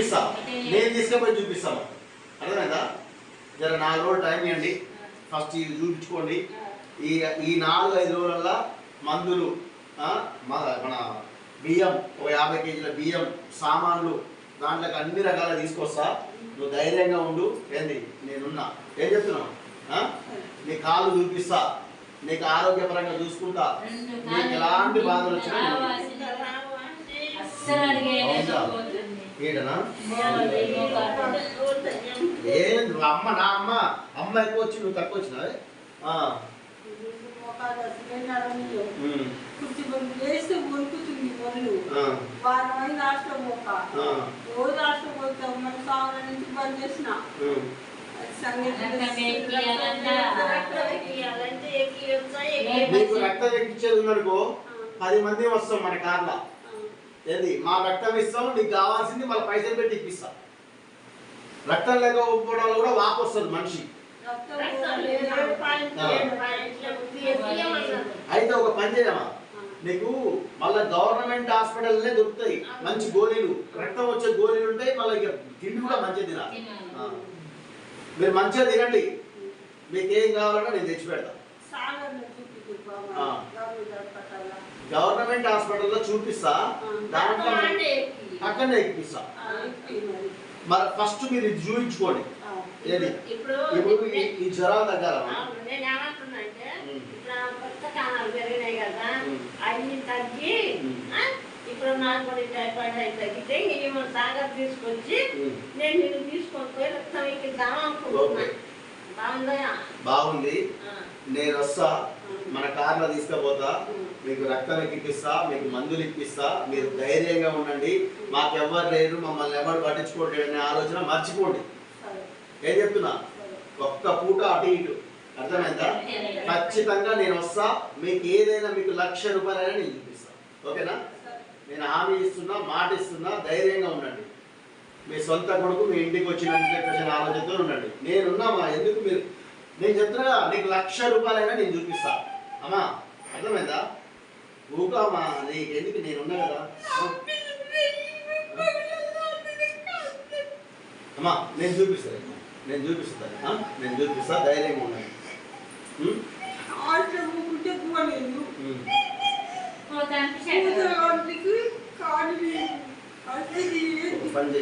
చూపిస్తా. నేను తీసుకుపోయి చూపిస్తాను. అర్థమైందా? జర నాలుగు రోజులు టైం ఇవ్వండి. ఫస్ట్ ఇది చూపించుకోండి. ఈ ఈ నాలుగు ఐదు రోజులల్లో మందులు మన బియ్యం ఒక యాభై కేజీల బియ్యం సామాన్లు దాంట్లోకి అన్ని రకాల తీసుకొస్తా. నువ్వు ధైర్యంగా ఉండు. ఏంది? నేనున్నా. ఏం చెప్తున్నావు? నీ కాళ్ళు చూపిస్తా. నీకు ఆరోగ్యపరంగా చూసుకుంటా. నీకు ఎలాంటి బాధలు వచ్చినా ఏ నువ్వు అమ్మ నా అమ్మ అమ్మ ఎక్కువ వచ్చి నువ్వు తక్కువ వేస్తే వణుకుతుంది ఒళ్ళు ఆ, వారం అయి రాష్ట్రం పోక ఆ, రోజు రాష్ట్రం పోతాం మన సంవత్సరం నుంచి బంద్ చేసిన ఉమ్. నీకు రక్తం ఎక్కించేది ఉందనుకో పది మంది వస్తాం మన కార్లో. ఏంది? మా రక్తం ఇస్తాము నీకు కావాల్సింది మళ్ళీ పైసలు పెట్టి ఇప్పిస్తాం. రక్తం లేకపోవడం వల్ల కూడా వాపు వస్తుంది మనిషి. అయితే ఒక పని చేయమా? నీకు మళ్ళీ గవర్నమెంట్ హాస్పిటల్నే దొరుకుతాయి మంచి గోళీలు. రక్తం వచ్చే గోళీలు ఉంటాయి మళ్ళీ ఇక తిండి కూడా మంచిగా తినాలి. మీరు మంచిగా తినండి. మీకు ఏం కావాలంటే నేను తెచ్చి పెడతాను గవర్నమెంట్ హాస్పిటల్లో చూపిస్తా. దాంట్లో అక్కడనే ఎక్కిస్తా. మరి. ఫస్ట్ మీరు ఇది చూపించుకోండి. ఏది? ఇప్పుడు ఈ- జ్వరాలు. అన్ని తగ్గి ఇప్పుడు నాకు కూడా టైఫాయిడ్ అయి తగ్గితే తీసుకొచ్చి. నేను తీసుకొని పోయి రక్తం ఎక్కిద్దాం అనుకుంటున్నా. ఓకే. బాగుందా? నేను వస్తా. మన కార్లో తీసుకుపోతా. మీకు రక్తం ఎక్కిపిస్తా మీకు మందులు ఇప్పిస్తా. మీరు ధైర్యంగా ఉండండి. మాకెవ్వరు లేరు. మమ్మల్ని ఎవరు పట్టించుకోవట్లేదు అనే ఆలోచన మర్చిపోండి. ఏం చెప్తున్నా? ఒక్క పూట అటు ఇటు. అర్థమైందా? ఖచ్చితంగా నేను వస్తా. మీకు ఏదైనా మీకు లక్ష రూపాయలైనా నేను చూపిస్తా. ఓకేనా? నేను హామీ ఇస్తున్నా మాట ఇస్తున్నా ధైర్యంగా ఉండండి. మీ సొంత కొడుకు మీ ఇంటికి వచ్చిన చెప్పేసిన ఆలోచనతో ఉండండి. నేనున్నామా ఎందుకు మీరు? నేను చెప్తున్నా నీకు లక్ష రూపాయలైనా నేను చూపిస్తా. అమ్మా అర్థమైందా? ఊకామా నీకు ఎందుకు? నేనున్నా కదా. అమ్మా నేను చూపిస్తాను నేను చూపిస్తాను? నేను చూపిస్తా ధైర్యంగా ఉండండి. ఉం? 我穿这